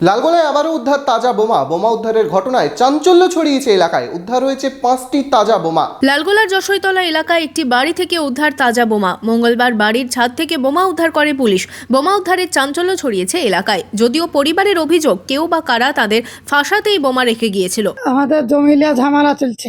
লালগোলায় আবারও উদ্ধার তাজা বোমা। বোমা উদ্ধারের ঘটনায় চাঞ্চল্য ছড়িয়েছে এলাকায়। উদ্ধার হয়েছে পাঁচটি তাজা বোমা। লালগোলার যশৈতলা এলাকায় একটি বাড়ি থেকে উদ্ধার তাজা বোমা। মঙ্গলবার বাড়ির ছাদ থেকে বোমা উদ্ধার করে পুলিশ। বোমা উদ্ধারের চাঞ্চল্য ছড়িয়েছে এলাকায়। যদিও পরিবারের অভিযোগ কেউ বা কারা তাদের ফাঁসাতেই বোমা রেখে গিয়েছিল। আমাদের জমিলিয়া ঝামেলা চলছে।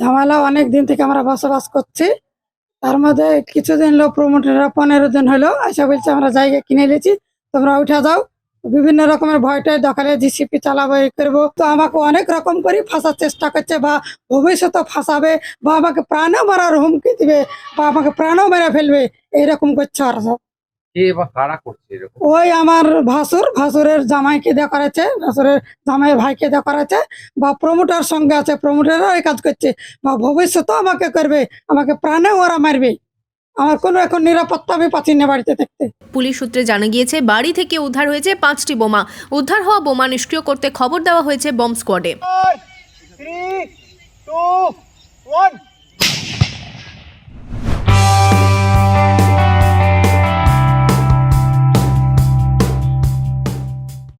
ঝামেলা অনেক দিন থেকে আমরা বসবাস করছি। তার মধ্যে কিছুদিন লোক প্রমোটাররা পনেরো দিন হলো এসে বলছে আমরা জায়গা কিনে নিয়েছি তোমরা উঠে যাও। বিভিন্ন রকমের ভয়টাই দেখালে জিসিপি চালাবো এই করব। তো আমাকে অনেক রকম করে ফাঁসার চেষ্টা করছে বা ভবিষ্যতে ফাঁসাবে বা আমাকে প্রাণও মারার হুমকি দিবে বা আমাকে প্রাণও মেরে ফেলবে এইরকম করছে আর সব। ওই আমার ভাসুর ভাসুরের জামাইকে দেওয়া করেছে ভাসুরের জামাই ভাইকে দেওয়া করেছে বা প্রমোটার সঙ্গে আছে প্রমোটারও এই কাজ করছে বা ভবিষ্যতেও আমাকে করবে আমাকে প্রাণে ওরা মারবে। আমার কোনো এখন নিরাপত্তা আমি পাচ্ছি না বাড়িতে থাকতে পুলিশ সূত্রে জানা গিয়েছে বাড়ি থেকে উদ্ধার হয়েছে পাঁচটি বোমা। উদ্ধার হওয়া বোমা নিষ্ক্রিয় করতে খবর দেওয়া হয়েছে বম্ব স্কোয়াডে। Three two one.